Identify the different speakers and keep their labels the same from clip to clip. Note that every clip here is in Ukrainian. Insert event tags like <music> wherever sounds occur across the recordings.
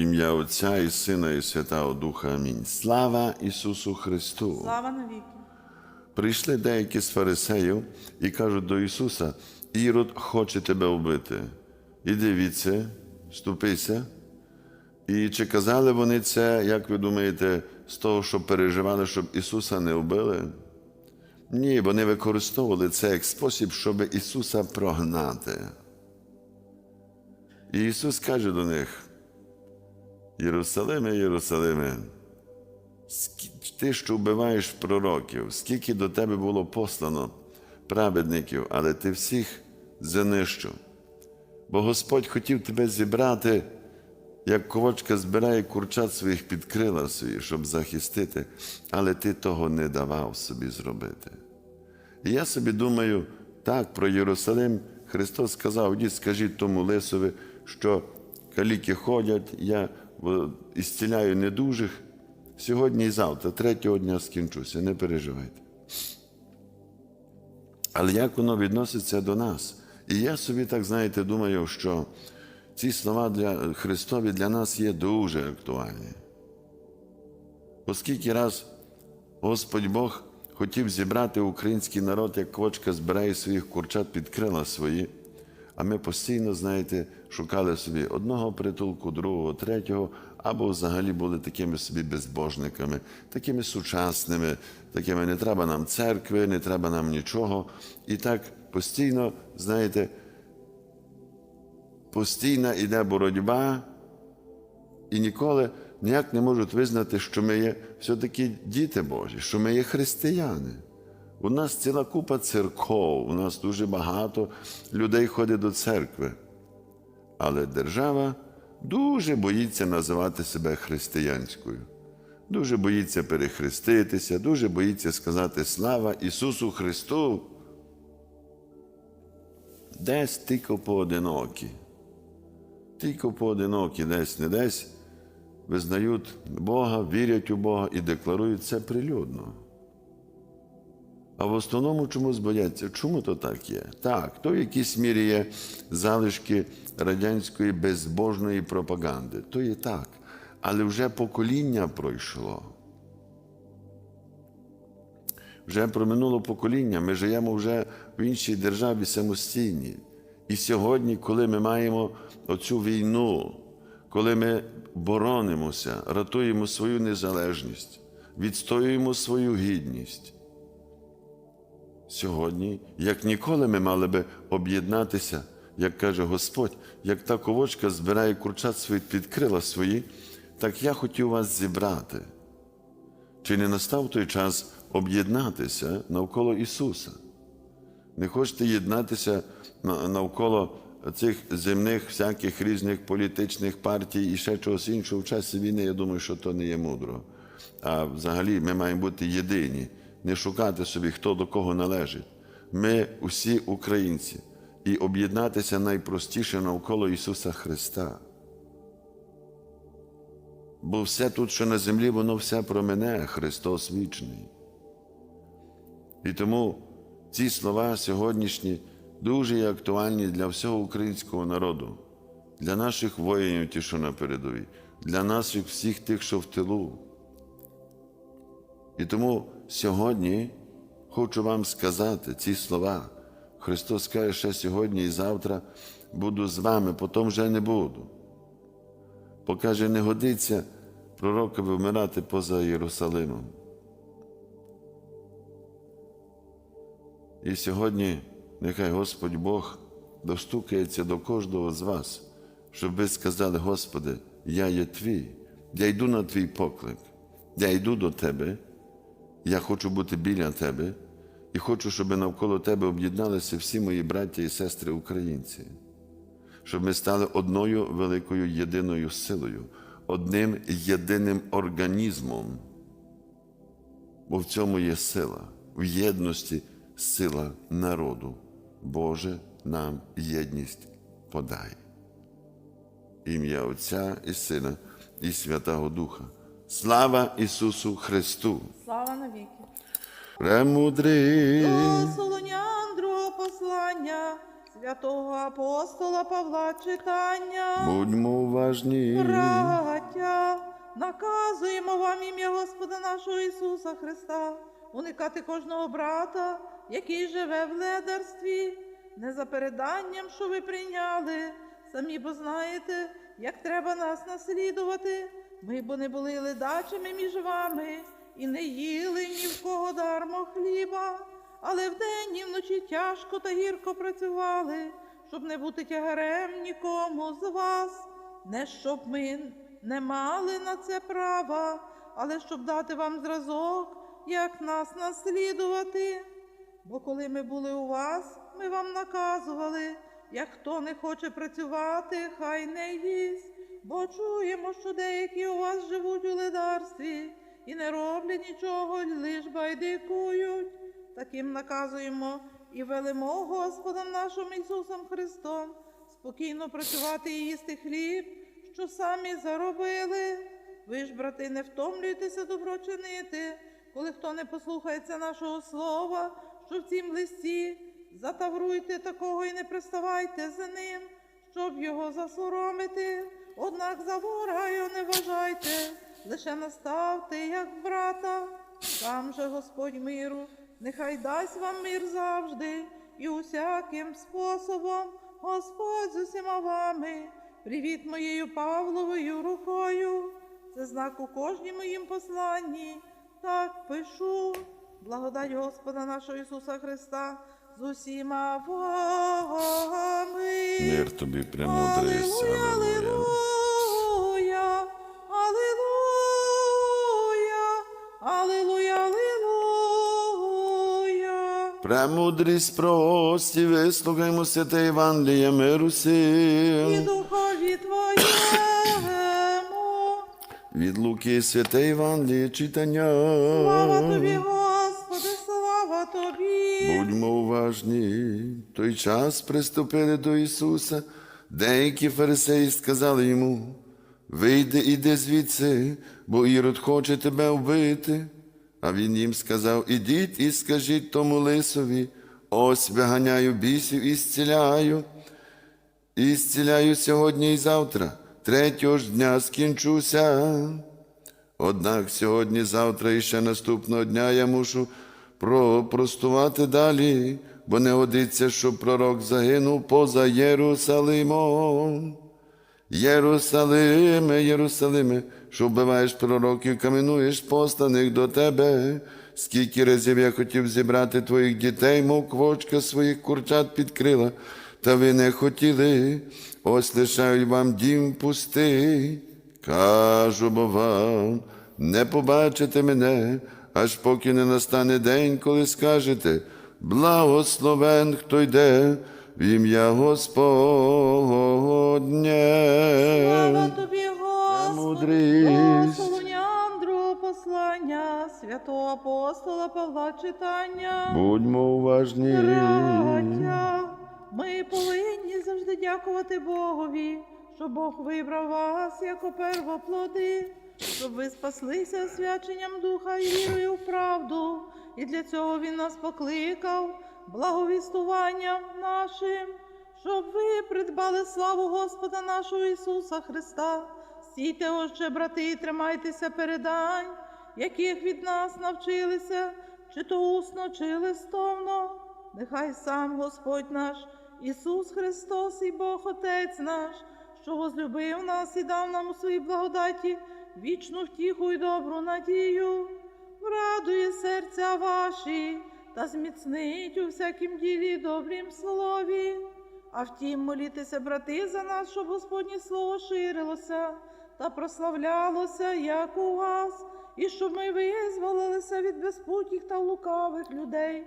Speaker 1: Ім'я Отця і Сина, і Святого Духа. Амінь. Слава Ісусу Христу!
Speaker 2: Слава навіки.
Speaker 1: Прийшли деякі з фарисеїв і кажуть до Ісуса: Ірод хоче тебе вбити. Іди віце, ступися. І чи казали вони це, як ви думаєте, з того, що переживали, щоб Ісуса не вбили? Ні, вони використовували це як спосіб, щоб Ісуса прогнати. І Ісус каже до них: Єрусалиме, Єрусалиме, ти, що вбиваєш пророків, скільки до тебе було послано праведників, але ти всіх знищив. Бо Господь хотів тебе зібрати, як ковочка збирає курчат своїх під крила свої, щоб захистити, але ти того не давав собі зробити. І я собі думаю, так, про Єрусалим Христос сказав, ідіть, скажіть тому лисові, що каліки ходять, я ісціляю недужих. Сьогодні і завтра, третього дня скінчуся, не переживайте. Але як воно відноситься до нас? І я собі так, знаєте, думаю, що ці слова для Христові для нас є дуже актуальні. Оскільки раз Господь Бог хотів зібрати український народ, як квочка збирає своїх курчат під крила свої, а ми постійно, знаєте, шукали собі одного притулку, другого, третього, або взагалі були такими собі безбожниками, такими сучасними, такими не треба нам церкви, не треба нам нічого. І так постійно, знаєте, постійна іде боротьба, і ніколи ніяк не можуть визнати, що ми є все-таки діти Божі, що ми є християни. У нас ціла купа церков, у нас дуже багато людей ходить до церкви. Але держава дуже боїться називати себе християнською, дуже боїться перехреститися, дуже боїться сказати слава Ісусу Христу. Десь тільки поодинокі. Тільки поодинокі, десь не десь визнають Бога, вірять у Бога і декларують це прилюдно. А в основному чомусь бояться. Чому то так є? Так, то в якійсь мірі є залишки радянської безбожної пропаганди. То є так. Але вже покоління пройшло. Вже проминуло покоління, ми живемо вже в іншій державі самостійній. І сьогодні, коли ми маємо оцю війну, коли ми боронимося, ратуємо свою незалежність, відстоюємо свою гідність, Сьогодні, як ніколи, ми мали би об'єднатися, як каже Господь, як та ковочка збирає курчат свої під крила свої, так я хотів вас зібрати. Чи не настав той час об'єднатися навколо Ісуса? Не хочете єднатися навколо цих земних всяких різних політичних партій і ще чогось іншого в часі війни, я думаю, що то не є мудро. А взагалі ми маємо бути єдині, не шукати собі, хто до кого належить. Ми усі українці, і об'єднатися найпростіше навколо Ісуса Христа. Бо все тут, що на землі, воно все про мене, Христос вічний. І тому ці слова сьогоднішні дуже є актуальні для всього українського народу, для наших воїнів, ті, що на передовій, для наших всіх тих, що в тилу. І тому сьогодні хочу вам сказати ці слова. Христос каже, що сьогодні і завтра буду з вами, потім вже не буду. Покаже, не годиться пророкові вмирати поза Єрусалимом. І сьогодні нехай Господь Бог достукається до кожного з вас, щоб ви сказали, Господи, я є твій, я йду на твій поклик, я йду до Тебе, я хочу бути біля Тебе і хочу, щоб навколо Тебе об'єдналися всі мої браття і сестри українці, щоб ми стали одною великою єдиною силою, одним єдиним організмом. Бо в цьому є сила, в єдності сила народу. Боже, нам єдність подай. Ім'я Отця і Сина, і Святого Духа. Слава Ісусу Христу!
Speaker 2: Слава навіки.
Speaker 1: Премудрий!
Speaker 2: До Солонян другого послання святого апостола Павла читання.
Speaker 1: Будьмо уважні.
Speaker 2: Рай наказуємо вам ім'я Господа нашого Ісуса Христа, уникати кожного брата, який живе в ледарстві, не за переданням, що ви прийняли, самі бо знаєте, як треба нас наслідувати. Ми бо не були ледачими між вами і не їли ні в кого дармо хліба, але вдень і вночі тяжко та гірко працювали, щоб не бути тягарем нікому з вас, не щоб ми не мали на це права, але щоб дати вам зразок, як нас наслідувати. Бо коли ми були у вас, ми вам наказували, як хто не хоче працювати, хай не їсть. Бо чуємо, що деякі у вас живуть у ледарстві і не роблять нічого, лиш байдикують. Таким наказуємо і велимо Господом нашим Ісусом Христом спокійно працювати і їсти хліб, що самі заробили. Ви ж, брати, не втомлюйтеся добро чинити, коли хто не послухається нашого слова, що в цім листі, затавруйте такого і не приставайте за ним, щоб його засоромити. Однак за ворога не вважайте, лише наставте, як брата. Сам же Господь миру, нехай дасть вам мир завжди і усяким способом Господь з усіма вами. Привіт моєю Павловою рукою. Це знак у кожній моїм посланні. Так пишу. Благодать Господа нашого Ісуса Христа з усіма вами.
Speaker 1: Мир тобі, премудрість,
Speaker 2: Алілуя,
Speaker 1: Премудрість прості, вислухаймо святе Євангеліє миру
Speaker 2: І
Speaker 1: всім.
Speaker 2: духові Твоєму.
Speaker 1: Від Луки святе Євангеліє читання.
Speaker 2: Слава Тобі, Господи, слава Тобі.
Speaker 1: Будьмо уважні. Той час приступили до Ісуса. Деякі фарисеї сказали йому: Вийди, іди звідси, бо Ірод хоче тебе вбити. А він їм сказав: Ідіть і скажіть тому лисові, ось виганяю бісів і зціляю. І зціляю сьогодні і завтра, третього ж дня скінчуся. Однак сьогодні, завтра і ще наступного дня я мушу простувати далі, бо не годиться, щоб пророк загинув поза Єрусалимом. Єрусалиме, Єрусалиме, що вбиваєш пророків, каменуєш посланих до тебе. Скільки разів я хотів зібрати твоїх дітей, мов квочка своїх курчат підкрила, та ви не хотіли, ось лишають вам дім пустий. Кажу бо вам, не побачите мене, аж поки не настане день, коли скажете, благословен, хто йде в ім'я Господнє.
Speaker 2: Павла читання.
Speaker 1: Будьмо уважні.
Speaker 2: Браття, ми повинні завжди дякувати Богові, що Бог вибрав вас як первоплоди, щоб ви спаслися свяченням духа і вірою в правду. І для цього Він нас покликав благовістуванням нашим, щоб ви придбали славу Господа нашого Ісуса Христа. Стійте, отже, брати, і тримайтеся передань, яких від нас навчилися, чи то усно, чи листовно. Нехай сам Господь наш, Ісус Христос і Бог Отець наш, що возлюбив нас і дав нам у своїй благодаті вічну втіху і добру надію, врадує серця ваші та зміцнить у всякім ділі добрім слові. А втім, молітеся, брати, за нас, щоб Господнє слово ширилося та прославлялося, як у вас, і щоб ми визволилися від безпутніх та лукавих людей,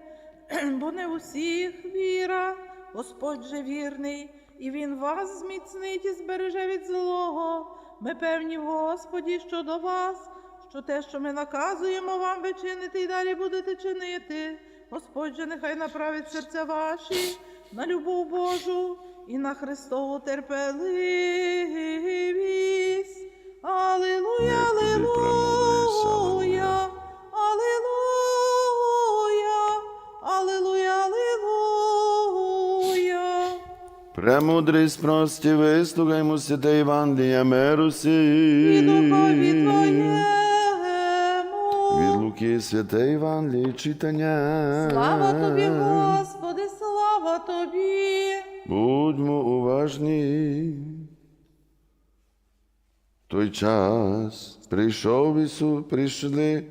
Speaker 2: <clears throat> бо не у всіх віра, Господь же вірний, і Він вас зміцнить і збереже від злого. Ми певні в Господі щодо вас, що те, що ми наказуємо вам ви чините і далі будете чинити. Господь же нехай направить серця ваші на любов Божу і на Христову терпеливість. Алілуя,
Speaker 1: Мир Премудрість прості, вислухаймо святе Євангелія миру
Speaker 2: І духові Твоєму.
Speaker 1: Від Луки святе Євангеліє читання.
Speaker 2: Слава Тобі, Господи, слава Тобі.
Speaker 1: Будьмо уважні. Той час прийшов Ісус, прийшли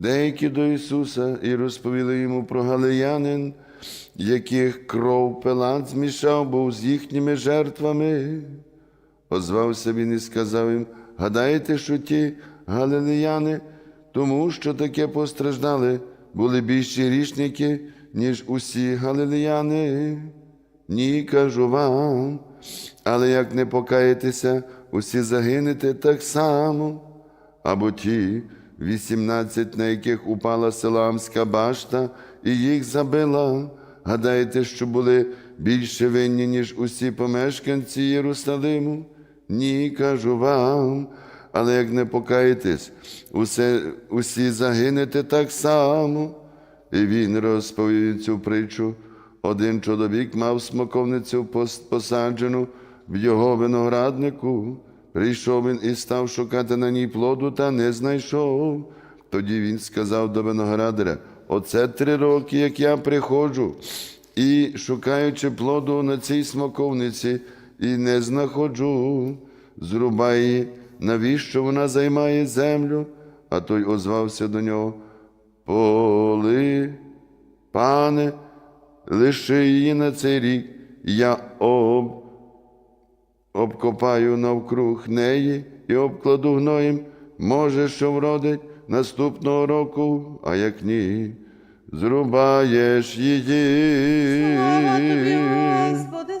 Speaker 1: деякі до Ісуса і розповіли йому про галеянин, яких кров Пилат змішав був з їхніми жертвами. Озвався він і сказав їм: гадаєте, що ті галилеяни, тому що таке постраждали, були більші грішники, ніж усі галилеяни? Ні, кажу вам, але як не покаєтеся, усі загинете так само. Або ті, вісімнадцять, на яких упала Селамська башта, і їх забила. Гадаєте, що були більше винні, ніж усі помешканці Єрусалиму? Ні, кажу вам, але як не покаєтесь, усе, усі загинете так само. І він розповів цю притчу. Один чоловік мав смоковницю посаджену в його винограднику. Прийшов він і став шукати на ній плоду, та не знайшов. Тоді він сказав до виноградаря: Оце три роки, як я приходжу, і шукаючи плоду на цій смоковниці, і не знаходжу. Зрубай її, навіщо вона займає землю? А той озвався до нього. Поли, пане, лиши її на цей рік, я об, обкопаю навкруг неї і обкладу гноєм, може, що вродить наступного року, а як ні, зрубаєш її.
Speaker 2: Слава Тобі, Господи,